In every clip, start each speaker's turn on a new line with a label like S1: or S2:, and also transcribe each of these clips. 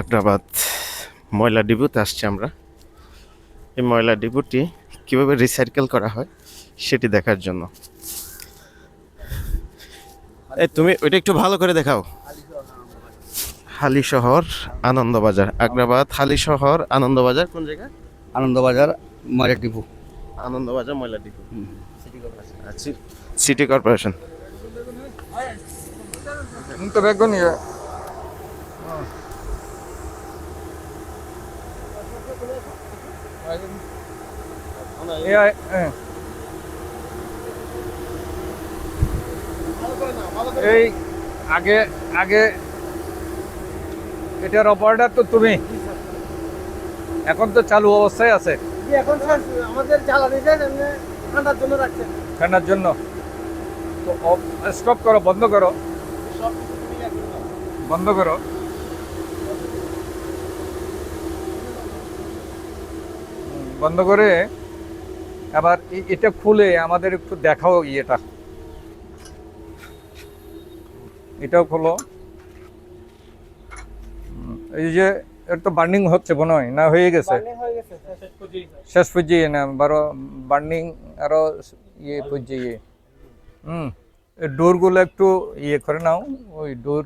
S1: আগ্রাবাদ ময়লা ডিপুতে আসছি আমরা। এই ময়লা ডিপুটি কীভাবে রিসাইকেল করা হয় সেটি দেখার জন্য। এই তুমি ওইটা একটু ভালো করে দেখাও। হালি শহর আনন্দবাজার। আগ্রাবাদ হালি শহর আনন্দবাজার কোন জায়গা?
S2: আনন্দবাজার ময়লা টিপু
S1: আনন্দবাজার ময়লা ডিপু। সিটি কর্পোরেশন
S2: তো বেগুন এই আগে আগে এটার অপারেটার তো তুমি। এখন তো চালু অবস্থায় আছে।
S3: এখন আমাদের জ্বালানি ঠান্ডার জন্য রাখছেন।
S2: ঠান্ডার জন্য। তো স্টপ করো বন্ধ করো। বন্ধ করো। বন্ধ করে আবার এটা খুলে আমাদের একটু দেখাও ইয়েটা। এটাও খোলো। এই যে এর তো বার্নিং হচ্ছে মনে হয় না হয়ে গেছে?
S3: হয়ে গেছে শেষ পর্যায়ে।
S2: শেষ না বারো বার্নিং আরও ইয়ে পর্যায়ে। হুম এই ডোরগুলো একটু ইয়ে করে নাও ওই ডোর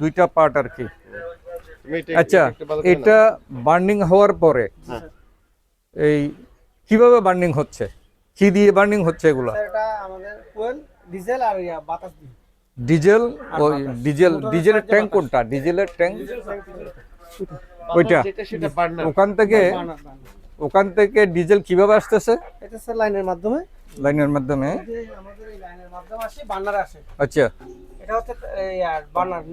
S2: দুইটা পার্ট আর কি। আচ্ছা এটা বার্নিং হওয়ার পরে
S1: হ্যাঁ।
S2: এই কীভাবে বার্নিং হচ্ছে? কি দিয়ে বার্নিং হচ্ছে এগুলো?
S3: ডিজেল আর বাতাস
S2: ডিজেল ওই ডিজেল ডিজেলের ট্যাঙ্ক কোনটা? ডিজেলের ট্যাঙ্ক ওইটা।
S1: যেটা সেটা বার্নার
S2: ওখান থেকে। ওখান থেকে ডিজেল কীভাবে আসতেছে?
S3: এটা স্যার লাইনের মাধ্যমে।
S2: লাইনের মাধ্যমে?
S3: আমাদের এই লাইনের মাধ্যমে আসে বার্নার আসে।
S2: আচ্ছা।
S3: এটা হচ্ছে এই বার্নার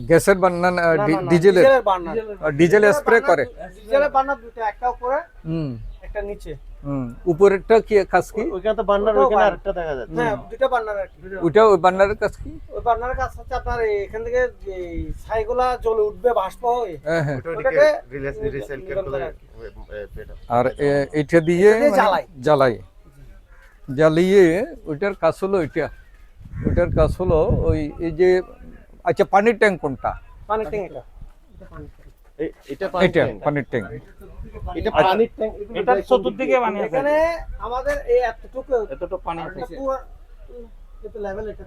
S2: গ্যাসের বান্না
S3: না,
S2: ডিজেলের
S3: ডিজেলের
S2: ডিজেল স্প্রে করে।
S3: ডিজেলের বার্নার দুটো একটা উপরে
S2: হুম।
S3: একটা নিচে।
S2: হুম। উপরেরটা কি কাজ কি?
S1: ওইখানে তো বার্নার ওইখানে আরেকটা দেখা যাচ্ছে
S3: হ্যাঁ দুটো বার্নার আর কি।
S2: ওইটা ওই কাজ কি?
S3: ওই বার্নারের কাজ হচ্ছে আপনার এখান থেকে ছাইগুলা জ্বলে উঠবে বাষ্প হয়ে
S2: হ্যাঁ
S1: রিসাইকেল করে
S3: করে আর
S1: এটা।
S2: আর এ- এইটা দিয়ে মানে
S3: জ্বালাই।
S2: জ্বালাই। জ্বালিয়ে ওইটার কাজ হলো ওইটা ওইটার কাজ হলো ওই এই যে আচ্ছা পানির ট্যাঙ্ক কোনটা?
S3: পানির ট্যাঙ্ক এটা। এটা পানির ট্যাঙ্ক।
S1: এটা পানির ট্যাঙ্ক। এটা
S4: চতুর্দিকে পানি
S3: এখানে আমাদের এই এতটুকু
S4: এতটুকু পানি আছে।
S3: এতটুকু লেভেল এটা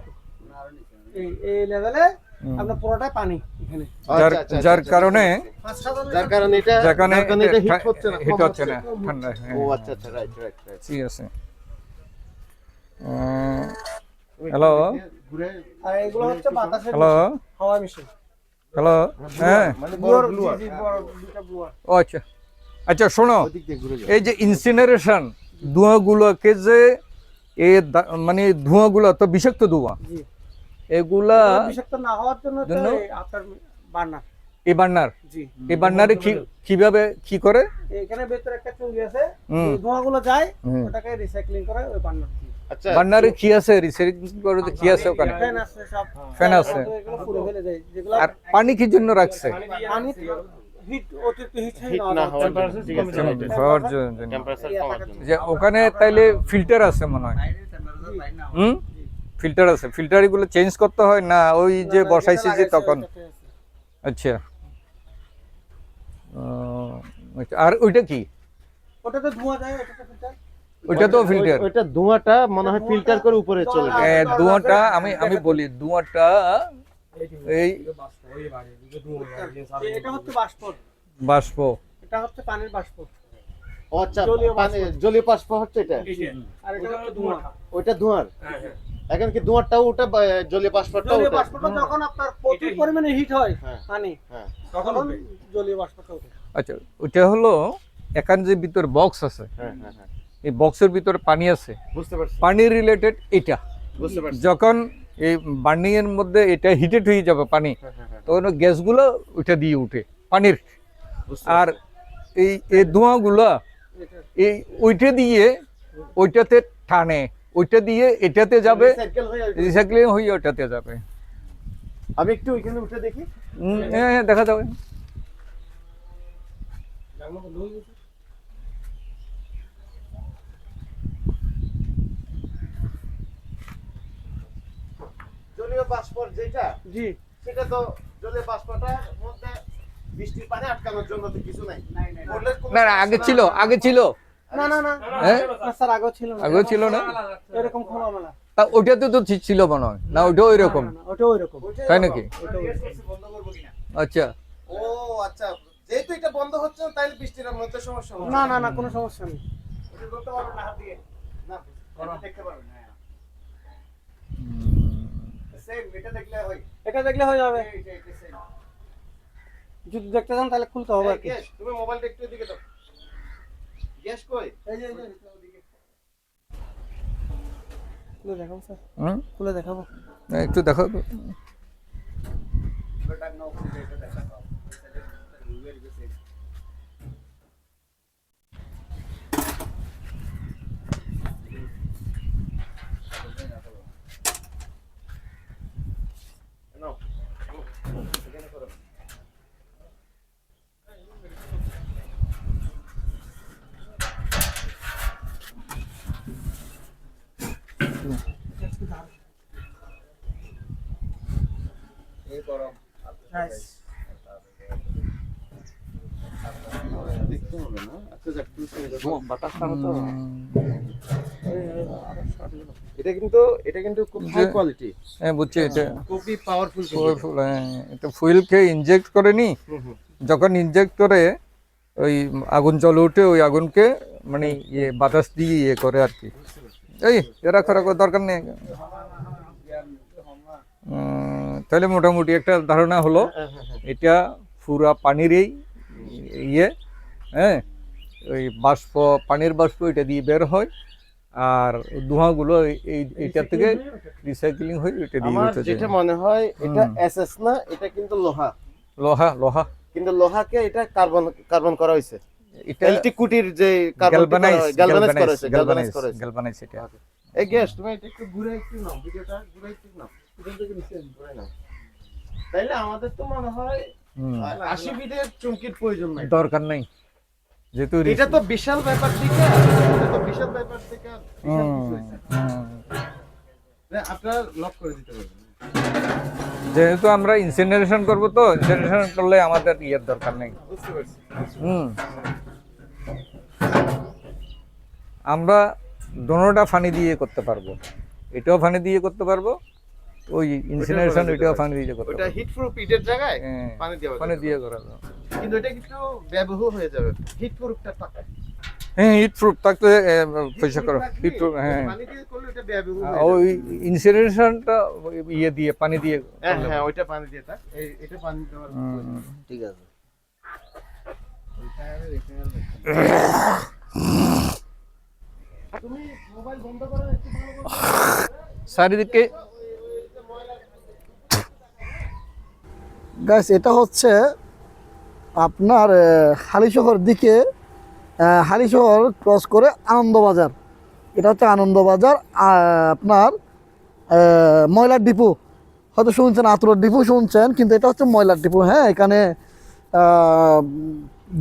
S3: এই এই লেভেলে আপনার পুরোটাই পানি এখানে।
S2: যার
S1: আচ্ছা, আচ্ছা, আচ্ছা,
S2: কারণে
S1: যার এটা
S2: যার কারণে
S1: এটা হিট হচ্ছে না
S2: হিট হচ্ছে না। ঠান্ডা হ্যাঁ।
S1: ও আচ্ছা আচ্ছা রাইট রাইট রাইট
S2: ঠিক আছে। হ্যালো
S1: ঘুরে
S3: আর এগুলো হচ্ছে বাতাসের
S2: হ্যালো
S3: হাওয়া মেশিন
S2: হ্যালো হ্যাঁ।
S1: মানে
S2: ও আচ্ছা। আচ্ছা শোনো। এই যে ইনসিনারেশন ধোঁয়াগুলোকে যে এ মানে ধোঁয়াগুলো তো বিষাক্ত ধোঁয়া। এগুলা
S3: বিষাক্ত না হওয়ার জন্য আপনার বার্নার
S2: এই বান্নার?
S3: জি।
S2: এই বান্নারে কি কীভাবে কি করে?
S3: এখানে ভেতরে একটা চুঙ্গি আছে। ধোঁয়াগুলো যায় ওটাকে রিসাইক্লিং করে ওই বার্নার দিয়ে
S1: আচ্ছা
S2: বান্নারে কি আছে? রিসাইক্লিং করে কি আছে ওখানে?
S3: ফ্যান আছে
S2: ফ্যান আছে।
S3: তো এগুলো পুরো ফেলে যায় যেগুলো
S2: আর পানি কি জন্য রাখছে? যে ওখানে তাইলে ফিল্টার আছে মনে হয়। হুম? ফিল্টার আছে। ফিল্টার এগুলো চেঞ্জ করতে হয় না? ওই যে বসাইছে যে তখন। আচ্ছা। আচ্ছা, আর ওইটা কি?
S3: ওটাতে ধোঁয়া যায় ওটাতে ফিল্টার।
S2: ওইটা তো ফিল্টার
S1: ওইটা ধোঁয়াটা মনে হয় ফিল্টার করে উপরে চলে যায়
S2: ধোঁয়াটা আমি আমি বলি ধোঁয়াটা এই
S3: এটা হচ্ছে বাষ্প।
S2: বাষ্প।
S3: এটা হচ্ছে পানির বাষ্প।
S1: আচ্ছা
S3: জলীয়
S1: জলীয় বাষ্প হচ্ছে এটা?
S3: আর এটা হচ্ছে ধোঁয়া।
S1: ওইটা ধোঁয়ার? এখন কি ধোঁয়ারটাও ওটা জলীয় বাষ্পটাও
S3: জলীয়
S1: ওটা?
S3: বাষ্পটা যখন আপনার প্রচুর পরিমাণে হিট হয়
S1: হ্যাঁ।
S3: পানি
S1: হ্যাঁ।
S3: তখন জলীয় বাষ্পটা ওঠে
S2: আচ্ছা ওইটা হলো এখানে যে ভিতরে বক্স আছে।
S1: হ্যাঁ হ্যাঁ হ্যাঁ।
S2: এই বক্সের ভিতরে পানি আছে।
S1: বুঝতে পারছি।
S2: পানি রিলেটেড এটা।
S1: বুঝতে পারছি।
S2: যখন এই বার্নিং এর মধ্যে এটা হিটেড হয়ে যাবে পানি
S1: হ্যাঁ, হ্যাঁ, হ্যাঁ,
S2: তখন গ্যাসগুলো ওইটা দিয়ে উঠে পানির। আর এই এই ধোঁয়াগুলো এই ওইটা দিয়ে ওইটাতে টানে ওইটা দিয়ে এটাতে যাবে। রিসাইক্লিং হয়ে ওটাতে যাবে।
S1: আমি একটু ওইখানে উঠে দেখি।
S2: হ্যাঁ হ্যাঁ, দেখা যাবে।
S1: জলীয় বাষ্প যেটা
S3: জি।
S1: সেটা তো জলীয় বাষ্পটার মধ্যে বৃষ্টির পানি আটকানোর জন্য তো কিছু নাই।
S2: না না আগে ছিল আগে ছিল।
S3: না না না।
S2: হ্যাঁ?
S3: স্যার আগেও ছিল না।
S2: আগেও ছিল না?
S3: এরকম খোলামেলা।
S2: তা তো ছিল মনে হয় না এরকম? তাই নাকি? আচ্ছা।
S1: ও আচ্ছা যেহেতু এটা বন্ধ হচ্ছে না বৃষ্টির মধ্যে সমস্যা
S3: না। না না কোনো সমস্যা নেই।
S1: ওটা পারবেন না হাত দিয়ে। না দেখতে পারবেন না সেম এটা দেখলে হয়।
S3: এটা দেখলে হয়ে যাবে। যদি দেখতে চান তাহলে খুলতে হবে আর কি।
S1: তুমি মোবাইলটা একটু এদিকে দাও। গ্যাস কই?
S3: এই যে, খুলে দেখাবো স্যার।
S2: হুম?
S3: খুলে দেখাবো।
S2: একটু দেখো। তো।
S1: বেটা নাও খুলে এটা দেখা দাও ভেরি গুড নাও এখানে করো এই করো
S3: Nice.
S1: দেখতে হবে না আচ্ছা যাক তুমি চলে যাও। এটা কিন্তু এটা কিন্তু খুব হাই কোয়ালিটি
S2: হ্যাঁ বুঝছি এটা
S1: খুবই পাওয়ারফুল
S2: Powerful, হ্যাঁ, এটা ফুয়েলকে ইনজেক্ট করে নি যখন ইনজেক্ট করে ওই আগুন জ্বলে উঠে ওই আগুনকে মানে ইয়ে বাতাস দিয়ে ইয়ে করে আর কি। এই এরা কোনো দরকার নেই। তাহলে মোটামুটি একটা ধারণা হলো এটা পুরা পানিরই ইয়ে হ্যাঁ? ওই বাষ্প পানির বাষ্প এটা দিয়ে বের হয় আর ধোঁয়াগুলো এই- এটা থেকে রিসাইক্লিং হয়ে এটা দিয়ে
S1: আমার যেটা মনে হয় এটা। এসএস না এটা কিন্তু লোহা।
S2: লোহা লোহা।
S1: কিন্তু লোহাকে এটা কার্বন কার্বন করা হয়েছে।
S2: এটা
S1: এলটি যে
S2: গ্যালভানাইজ
S1: গ্যালভানাইজ করা গ্যালভানাইজ
S2: গ্যালভানাইজ গ্যালভানাইজ এটা।
S1: এই গ্যাস তুমি এটা একটু ঘুরে একটু নাও ভিডিওটা ঘুরে একটু নাও। ঘুরে নাও। তাইলে আমাদের তো মনে হয়
S2: হুম,
S1: আশি ফিটের চুমকির প্রয়োজন নাই।
S2: দরকার নাই। যেহেতু
S1: এটা তো বিশাল ব্যাপার থেকে এটা তো বিশাল ব্যাপার থেকে বিশাল কিছু হয়েছে।
S2: হুম।
S1: লক করে দিতে পারবেন।
S2: যেহেতু আমরা ইনসিনারেশন করব তো ইনসিনারেশন করলে আমাদের ইয়ের দরকার নেই।
S1: বুঝতে পারছি।
S2: হুম। আমরা দোনোটা ফানি দিয়ে করতে পারব। এটাও ফানি দিয়ে করতে পারব ওই ইনসিনারেশন এটাও ফানি দিয়ে করতে
S1: ওটা
S2: পারব।
S1: হিট প্রুফ ইটের জায়গায়
S2: হ্যাঁ,
S1: পানি দিয়ে
S2: ফানি দিয়ে করা
S1: কিন্তু এটা কিন্তু ব্যবহার হয়ে যাবে। হিট প্রুফটা টাকা
S2: হ্যাঁ হিট প্রুফ থাকতে পয়সা করো হিট প্রুফ হ্যাঁ।
S1: পানি হয়ে
S2: ওই ইনসিনারেশনটা ইয়ে দিয়ে পানি দিয়ে
S1: হ্যাঁ হ্যাঁ ওইটা পানি দিয়ে থাক। এটা পানি দেওয়ার ঠিক আছে তুমি মোবাইল বন্ধ করো একটু ভালো করে
S2: চারিদিকে
S5: গাইস এটা হচ্ছে আপনার হালিশহর দিকে হালিশহর ক্রস করে আনন্দবাজার। এটা হচ্ছে আনন্দবাজার আপনার ময়লার ডিপো। হয়তো শুনছেন, আতুরের ডিপো শুনছেন, কিন্তু এটা হচ্ছে ময়লার ডিপো। হ্যাঁ এখানে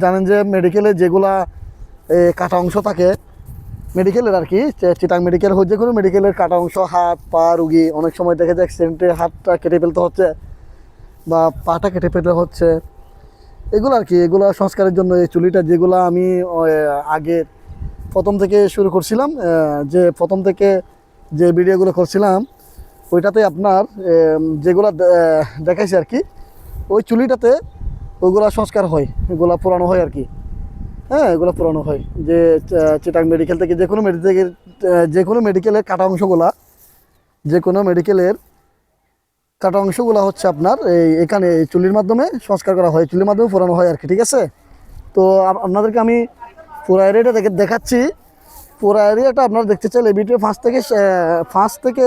S5: জানেন যে মেডিকেলে যেগুলা কাটা অংশ থাকে মেডিকেলের আর কি চিটাং মেডিকেল হোক যে কোনো মেডিকেলের কাটা অংশ, হাত, পা, রুগী, অনেক সময় দেখা যায় অ্যাক্সিডেন্টে হাতটা কেটে ফেলতে হচ্ছে বা পাটা কেটে ফেলতে হচ্ছে। এগুলো আর কি, এগুলো সংস্কারের জন্য এই চুলিটা যেগুলো আমি আগে প্রথম থেকে শুরু করছিলাম যে প্রথম থেকে যে ভিডিওগুলো করছিলাম, ওইটাতে আপনার যেগুলো দেখাইছে আর কি, ওই চুলিটাতে ওইগুলা সংস্কার হয়, এগুলা পুরানো হয় আর কি। হ্যাঁ এগুলো পুরানো হয়। যে চিটাং মেডিকেল থেকে যে কোনো মেডিকেল যে কোনো মেডিকেলের কাটা অংশগুলা যে কোনো মেডিকেলের কাটা অংশগুলো হচ্ছে আপনার এই এখানে চুলির মাধ্যমে সংস্কার করা হয়, চুলির মাধ্যমে পুরানো হয় আর কি, ঠিক আছে? তো আপনাদেরকে আমি পুরো এরিয়াটা দেখে দেখাচ্ছি। পুরো এরিয়াটা আপনারা দেখতে চাইলে ভিডিও ফার্স্ট থেকে ফার্স্ট থেকে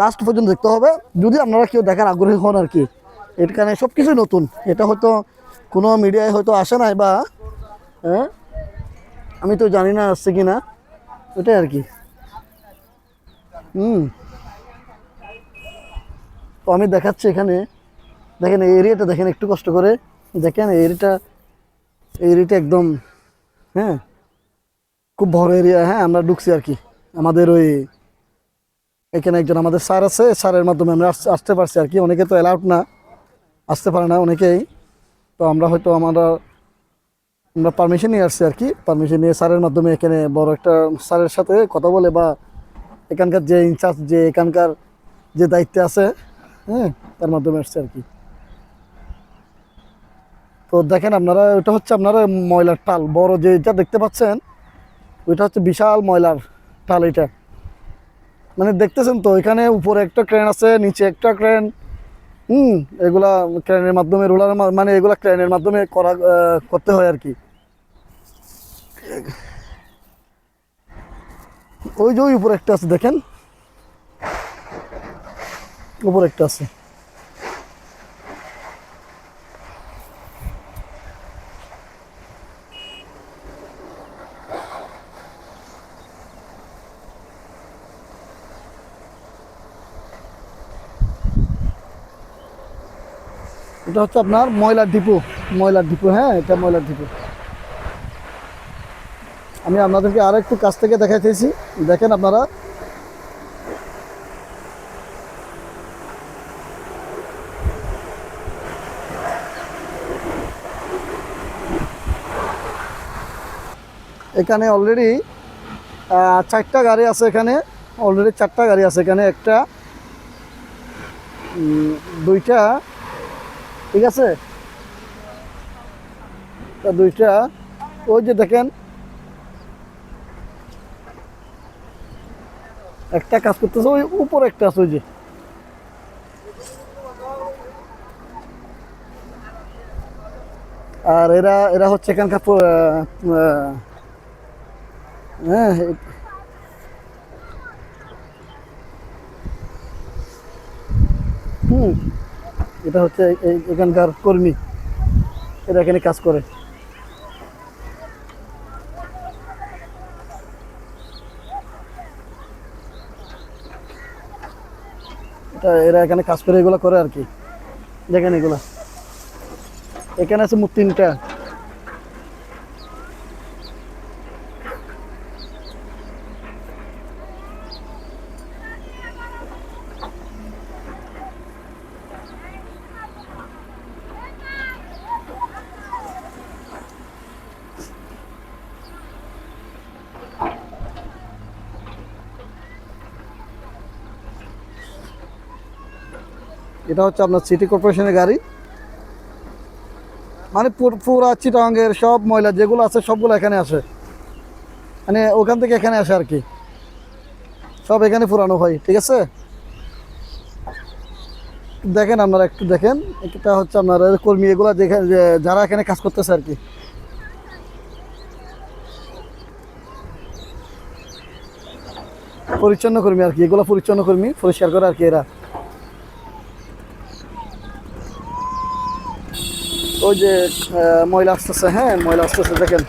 S5: লাস্ট পর্যন্ত দেখতে হবে। যদি আপনারা কেউ দেখার আগ্রহী হন আর কি, এখানে সব কিছুই নতুন। এটা হয়তো কোনো মিডিয়ায় হয়তো আসে নাই বা হ্যাঁ? আমি তো জানি না আসছে কি না। ওটাই আর কি। হুম। তো আমি দেখাচ্ছি এখানে। দেখেন, এই এরিয়াটা দেখেন, একটু কষ্ট করে। দেখেন, এই এরিয়াটা এই এরিয়াটা একদম হ্যাঁ। খুব বড় এরিয়া হ্যাঁ আমরা ঢুকছি আর কি। আমাদের ওই, এখানে একজন আমাদের স্যার আছে, স্যারের মাধ্যমে আমরা আসতে পারছি আর কি। অনেকে তো অ্যালাউড না, আসতে পারে না অনেকেই। তো আমরা হয়তো আমরা আমরা পারমিশন নিয়ে আসছি আর কি। পারমিশন নিয়ে স্যারের মাধ্যমে এখানে বড় একটা স্যারের সাথে কথা বলে বা এখানকার যে ইনচার্জ, যে এখানকার যে দায়িত্বে আছে হ্যাঁ তার মাধ্যমে আসছে আর কি। তো দেখেন আপনারা ওটা হচ্ছে আপনারা ময়লার টাল। বড় যেটা দেখতে পাচ্ছেন, ওইটা হচ্ছে বিশাল ময়লার টাল এটা। মানে দেখতেছেন তো, এখানে উপরে একটা ক্রেন আছে, নিচে একটা ক্রেন হুম, এগুলা ক্রেনের মাধ্যমে রোলার মানে এগুলা ক্রেনের মাধ্যমে করা করতে হয় আর কি। ওই যে ওই উপরে একটা আছে, দেখেন? উপর একটা আছে। এটা হচ্ছে আপনার ময়লার ডিপো ময়লার ডিপো হ্যাঁ এটা ময়লার ডিপো। আমি আপনাদেরকে আর একটু কাছ থেকে দেখাইতেছি। দেখেন আপনারা। এখানে অলরেডি চারটা গাড়ি আছে এখানে। অলরেডি চারটা গাড়ি আছে এখানে। একটা দুইটা ঠিক আছে? তা দুইটা, ওই যে দেখেন, একটা কাজ করতেছে, ওই উপরে একটা আছে, ওই যে। আর এরা এরা হচ্ছে এখানকার হ্যাঁ হুম। এটা হচ্ছে এই- এখানকার কর্মী। এরা এখানে কাজ করে। এটা এরা এখানে কাজ করে, এগুলো করে আর কি। দেখেন এগুলা। এখানে আছে মোট তিনটা এটা হচ্ছে আপনার সিটি কর্পোরেশনের গাড়ি। মানে পুর- চিটাঙ্গের সব ময়লা যেগুলো আছে সবগুলো এখানে আসে। মানে ওখান থেকে এখানে আসে আর কি। সব এখানে পুরানো হয়, ঠিক আছে? দেখেন আপনারা একটু দেখেন, এটা হচ্ছে আপনার কর্মী এগুলো দেখেন যে যারা এখানে কাজ করতেছে আর কি। পরিচ্ছন্ন কর্মী আর কি, এগুলো পরিচ্ছন্ন কর্মী, পরিষ্কার করে আর কি এরা। ওই যে ময়লা আসতেছে হ্যাঁ ময়লা আসতেছে, দেখেন।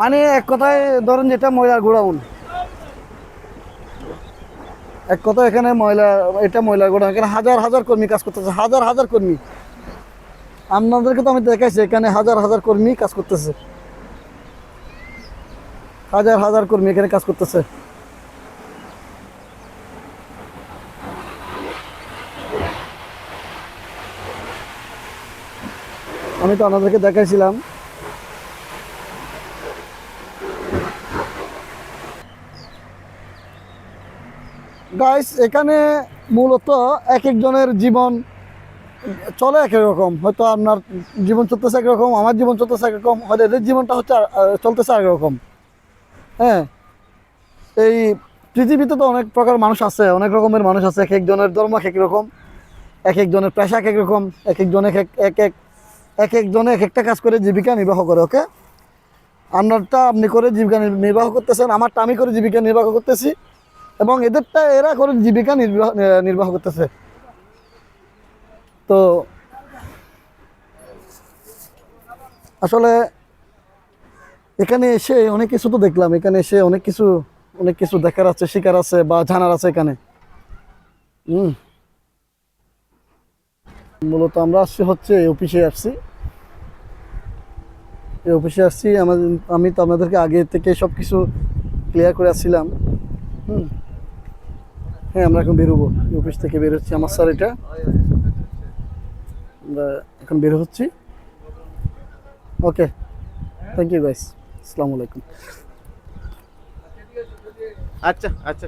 S5: মানে এক কথায় ধরেন যেটা ময়লার গোডাউন। এক কথা এখানে ময়লা, এটা ময়লার গোডাউন, এখানে হাজার হাজার কর্মী কাজ করতেছে, হাজার হাজার কর্মী। আপনাদেরকে তো আমি দেখাইছি, এখানে হাজার হাজার কর্মী কাজ করতেছে। হাজার হাজার কর্মী এখানে কাজ করতেছে। আমি তো আপনাদেরকে দেখাইছিলাম। গাইস এখানে মূলত এক একজনের জীবন চলে এক রকম। হয়তো আপনার জীবন চলতেছে একরকম আমার জীবন চলতেছে একরকম হয়তো এদের জীবনটা হচ্ছে চলতেছে একরকম হ্যাঁ? এই পৃথিবীতে তো অনেক প্রকার মানুষ আছে, অনেক রকমের মানুষ আছে, এক একজনের ধর্ম এক এক রকম, এক একজনের পেশা এক এক রকম, এক একজন এক এক এক এক এক একজনে এক একটা কাজ করে জীবিকা নির্বাহ করে, ওকে? আপনারটা আপনি করে জীবিকা নির্বাহ করতেছেন, আমারটা আমি করে জীবিকা নির্বাহ করতেছি এবং এদেরটা এরা করে জীবিকা নির্বাহ নির্বাহ করতেছে। তো আসলে এখানে এসে অনেক কিছু তো দেখলাম, এখানে এসে অনেক কিছু অনেক কিছু দেখার আছে, শিকার আছে বা জানার আছে এখানে। হুম। মূলত আমরা আসছি হচ্ছে অফিসে আসছি। এই অফিসে আসছি আমাদের আমি তো আপনাদেরকে আগে থেকে সব কিছু ক্লিয়ার করে আসছিলাম। হুম। হ্যাঁ আমরা এখন বেরোবো অফিস থেকে বের হচ্ছি আমার স্যার এটা। আমরা এখন বের হচ্ছি। ওকে থ্যাংক ইউ গাইস আসসালামু আলাইকুম।
S1: আচ্ছা আচ্ছা।